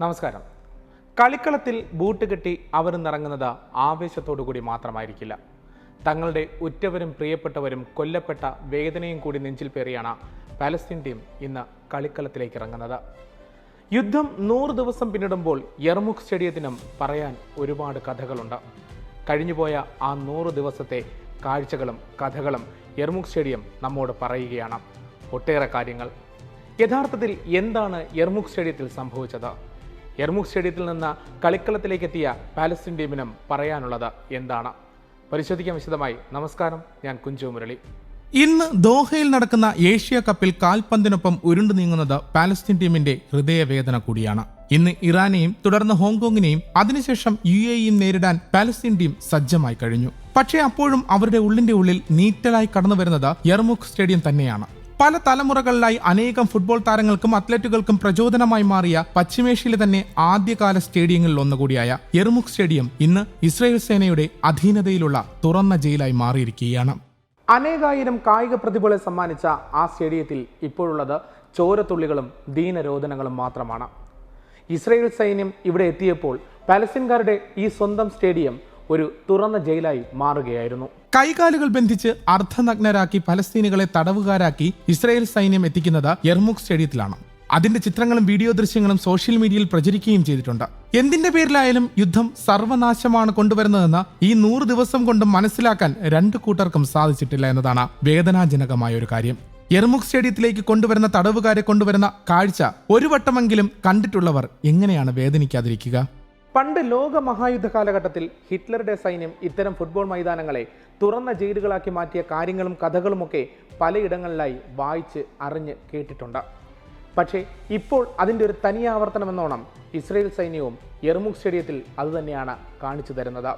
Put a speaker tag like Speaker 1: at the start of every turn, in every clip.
Speaker 1: നമസ്കാരം. കളിക്കളത്തിൽ ബൂട്ട് കെട്ടി അവർ നിറങ്ങുന്നത് ആവേശത്തോടു കൂടി മാത്രമായിരിക്കില്ല. തങ്ങളുടെ ഉറ്റവരും പ്രിയപ്പെട്ടവരും കൊല്ലപ്പെട്ട വേദനയും കൂടി നെഞ്ചിൽ പേറിയാണ് പാലസ്തീൻ ടീം ഇന്ന് കളിക്കളത്തിലേക്ക് ഇറങ്ങുന്നത്. യുദ്ധം നൂറ് ദിവസം പിന്നിടുമ്പോൾ യർമുഖ് സ്റ്റേഡിയത്തിനും പറയാൻ ഒരുപാട് കഥകളുണ്ട്. കഴിഞ്ഞുപോയ ആ നൂറ് ദിവസത്തെ കാഴ്ചകളും കഥകളും യർമുഖ് സ്റ്റേഡിയം നമ്മോട് പറയുകയാണ്. ഒട്ടേറെ കാര്യങ്ങൾ. യഥാർത്ഥത്തിൽ എന്താണ് യർമുഖ് സ്റ്റേഡിയത്തിൽ സംഭവിച്ചത്? യർമുഖ് സ്റ്റേഡിയത്തിൽ നിന്ന് കളിക്കളത്തിലേക്ക് എത്തിയ പാലസ്തീൻ ടീമിനും പറയാനുള്ളത് എന്താണ്? പരിശോധിക്കാൻ വിശദമായി. നമസ്കാരം ഞാൻ കുഞ്ചു മുരളി.
Speaker 2: ഇന്ന് ദോഹയിൽ നടക്കുന്ന ഏഷ്യ കപ്പിൽ കാൽപന്തിനൊപ്പം ഉരുണ്ടു നീങ്ങുന്നത് പാലസ്തീൻ ടീമിന്റെ ഹൃദയവേദന കൂടിയാണ്. ഇന്ന് ഇറാനെയും തുടർന്ന് ഹോങ്കോങ്ങിനെയും അതിനുശേഷം യു എയും നേരിടാൻ പാലസ്തീൻ ടീം സജ്ജമായി കഴിഞ്ഞു. പക്ഷേ അപ്പോഴും അവരുടെ ഉള്ളിന്റെ ഉള്ളിൽ നീറ്റലായി കടന്നു വരുന്നത് യർമുഖ് സ്റ്റേഡിയം തന്നെയാണ്. പല തലമുറകളിലായി അനേകം ഫുട്ബോൾ താരങ്ങൾക്കും അത്ലറ്റുകൾക്കും പ്രചോദനമായി മാറിയ പശ്ചിമേഷ്യയിലെ തന്നെ ആദ്യകാല സ്റ്റേഡിയങ്ങളിൽ ഒന്നുകൂടിയായ എർമുഖ് സ്റ്റേഡിയം ഇന്ന് ഇസ്രായേൽ സേനയുടെ അധീനതയിലുള്ള തുറന്ന ജയിലായി മാറിയിരിക്കുകയാണ്.
Speaker 1: അനേകായിരം കായിക പ്രതിഭകളെ സമ്മാനിച്ച ആ സ്റ്റേഡിയത്തിൽ ഇപ്പോഴുള്ളത് ചോരത്തുള്ളികളും ദീനരോധനങ്ങളും മാത്രമാണ്. ഇസ്രയേൽ സൈന്യം ഇവിടെ എത്തിയപ്പോൾ പാലസ്തീൻകാരുടെ ഈ സ്വന്തം സ്റ്റേഡിയം ഒരു തുറന്ന ജയിലായി മാറുകയായിരുന്നു.
Speaker 2: കൈകാലുകൾ ബന്ധിച്ച് അർദ്ധനഗ്നരാക്കി ഫലസ്തീനുകളെ തടവുകാരാക്കി ഇസ്രായേൽ സൈന്യം എത്തിക്കുന്നത് യർമുഖ് സ്റ്റേഡിയത്തിലാണ്. അതിന്റെ ചിത്രങ്ങളും വീഡിയോ ദൃശ്യങ്ങളും സോഷ്യൽ മീഡിയയിൽ പ്രചരിക്കുകയും ചെയ്തിട്ടുണ്ട്. എന്തിന്റെ പേരിലായാലും യുദ്ധം സർവനാശമാണ് കൊണ്ടുവരുന്നതെന്ന് ഈ നൂറ് ദിവസം കൊണ്ട് മനസ്സിലാക്കാൻ രണ്ടു കൂട്ടർക്കും സാധിച്ചിട്ടില്ല എന്നതാണ് വേദനാജനകമായ ഒരു കാര്യം. യർമുഖ് സ്റ്റേഡിയത്തിലേക്ക് കൊണ്ടുവരുന്ന തടവുകാരെ കൊണ്ടുവരുന്ന കാഴ്ച ഒരു വട്ടമെങ്കിലും കണ്ടിട്ടുള്ളവർ എങ്ങനെയാണ് വേദനിക്കാതിരിക്കുക?
Speaker 1: പണ്ട് ലോക മഹായുദ്ധ കാലഘട്ടത്തിൽ ഹിറ്റ്ലറുടെ സൈന്യം ഇത്തരം ഫുട്ബോൾ മൈതാനങ്ങളെ തുറന്ന ജയിലുകളാക്കി മാറ്റിയ കാര്യങ്ങളും കഥകളുമൊക്കെ പലയിടങ്ങളിലായി വായിച്ച് അറിഞ്ഞ് കേട്ടിട്ടുണ്ട്. പക്ഷേ ഇപ്പോൾ അതിന്റെ ഒരു തനിയാവർത്തനമെന്നോണം ഇസ്രയേൽ സൈന്യവും എർമുഖ് സ്റ്റേഡിയത്തിൽ അതുതന്നെയാണ് കാണിച്ചു തരുന്നത്.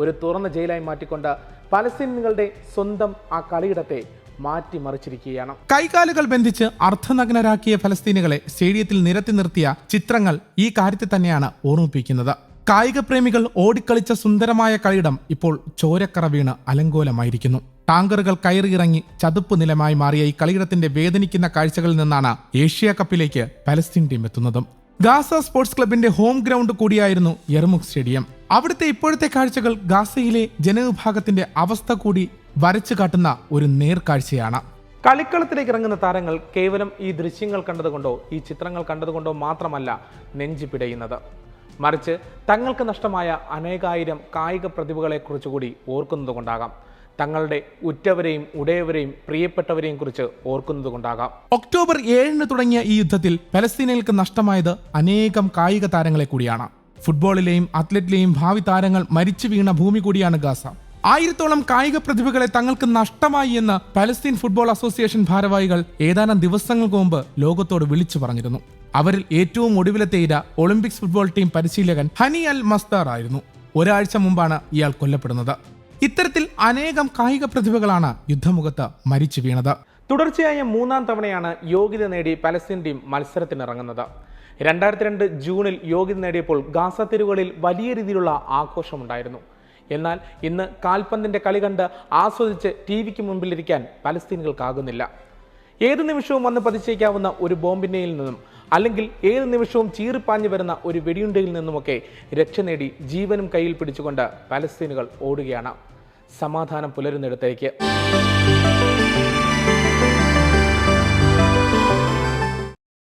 Speaker 1: ഒരു തുറന്ന ജയിലായി മാറ്റിക്കൊണ്ട് പലസ്തീനുകളുടെ സ്വന്തം ആ കളിയിടത്തെ മാറ്റിമറിച്ചിരിക്കുകയാണ്.
Speaker 2: കൈകാലുകൾ ബന്ധിച്ച് അർദ്ധനഗ്നരാക്കിയ ഫലസ്തീനുകളെ സ്റ്റേഡിയത്തിൽ നിരത്തി നിർത്തിയ ചിത്രങ്ങൾ ഈ കാര്യത്തെ തന്നെയാണ് ഓർമ്മിപ്പിക്കുന്നത്. കായിക പ്രേമികൾ ഓടിക്കളിച്ച സുന്ദരമായ കളിയിടം ഇപ്പോൾ ചോരക്കറ വീണ് അലങ്കോലമായിരിക്കുന്നു. ടാങ്കറുകൾ കയറിയിറങ്ങി ചതുപ്പ് നിലമായി മാറിയ ഈ കളിയിടത്തിന്റെ വേദനിക്കുന്ന കാഴ്ചകളിൽ നിന്നാണ് ഏഷ്യ കപ്പിലേക്ക് പലസ്തീൻ ടീം എത്തുന്നതും. ഗാസ സ്പോർട്സ് ക്ലബിന്റെ ഹോം ഗ്രൗണ്ട് കൂടിയായിരുന്നു യെർമുഖ് സ്റ്റേഡിയം. അവിടുത്തെ ഇപ്പോഴത്തെ കാഴ്ചകൾ ഗാസയിലെ ജനവിഭാഗത്തിന്റെ അവസ്ഥ കൂടി വരച്ചു കാട്ടുന്ന ഒരു നേർക്കാഴ്ചയാണ്.
Speaker 1: കളിക്കളത്തിലേക്ക് ഇറങ്ങുന്ന താരങ്ങൾ കേവലം ഈ ദൃശ്യങ്ങൾ കണ്ടതുകൊണ്ടോ ഈ ചിത്രങ്ങൾ കണ്ടതുകൊണ്ടോ മാത്രമല്ല നെഞ്ചു പിടയുന്നത്. മറിച്ച് തങ്ങൾക്ക് നഷ്ടമായ അനേകായിരം കായിക പ്രതിഭകളെ കുറിച്ചുകൂടി ഓർക്കുന്നത് കൊണ്ടാകാം തങ്ങളുടെ ഉറ്റവരെയും ഉടയവരെയും പ്രിയപ്പെട്ടവരെയും കുറിച്ച് ഓർക്കുന്നതുകൊണ്ടാകാം.
Speaker 2: ഒക്ടോബർ ഏഴിന് തുടങ്ങിയ ഈ യുദ്ധത്തിൽ പലസ്തീനകൾക്ക് നഷ്ടമായത് അനേകം കായിക താരങ്ങളെ കൂടിയാണ്. ഫുട്ബോളിലെയും അത്ലറ്റിലെയും ഭാവി താരങ്ങൾ മരിച്ചു വീണ ഭൂമി കൂടിയാണ് ഗാസ. ആയിരത്തോളം കായിക പ്രതിഭകളെ തങ്ങൾക്ക് നഷ്ടമായി എന്ന് പലസ്തീൻ ഫുട്ബോൾ അസോസിയേഷൻ ഭാരവാഹികൾ ഏതാനും ദിവസങ്ങൾക്ക് മുമ്പ് ലോകത്തോട് വിളിച്ചു പറഞ്ഞിരുന്നു. അവരിൽ ഏറ്റവും ഒടുവിലത്തെ ഇര ഒളിമ്പിക്സ് ഫുട്ബോൾ ടീം പരിശീലകൻ ഹനി അൽ മസ്താർ ആയിരുന്നു. ഒരാഴ്ച മുമ്പാണ് ഇയാൾ കൊല്ലപ്പെടുന്നത്. ഇത്തരത്തിൽ അനേകം കായിക പ്രതിഭകളാണ് യുദ്ധമുഖത്ത് മരിച്ചു വീണത്.
Speaker 1: തുടർച്ചയായ മൂന്നാം തവണയാണ് യോഗ്യത നേടി പലസ്തീൻ ടീം മത്സരത്തിനിറങ്ങുന്നത്. രണ്ടായിരത്തി രണ്ട് ജൂണിൽ യോഗ്യത നേടിയപ്പോൾ ഗാസ തെരുവുകളിൽ വലിയ രീതിയിലുള്ള ആഘോഷമുണ്ടായിരുന്നു. എന്നാൽ ഇന്ന് കാൽപന്തിന്റെ കളി കണ്ട് ആസ്വദിച്ച് ടി വിക്ക് മുമ്പിലിരിക്കാൻ പലസ്തീനുകൾക്കാകുന്നില്ല. ഏത് നിമിഷവും വന്ന് പതിച്ചേക്കാവുന്ന ഒരു ബോംബിനെയിൽ നിന്നും അല്ലെങ്കിൽ ഏത് നിമിഷവും ചീറിപ്പാഞ്ഞു വരുന്ന ഒരു വെടിയുണ്ടയിൽ നിന്നുമൊക്കെ രക്ഷ നേടി ജീവനും കയ്യിൽ പിടിച്ചുകൊണ്ട് പലസ്തീനുകൾ ഓടുകയാണ്. സമാധാനം പുലരുന്നിടത്തേക്ക്.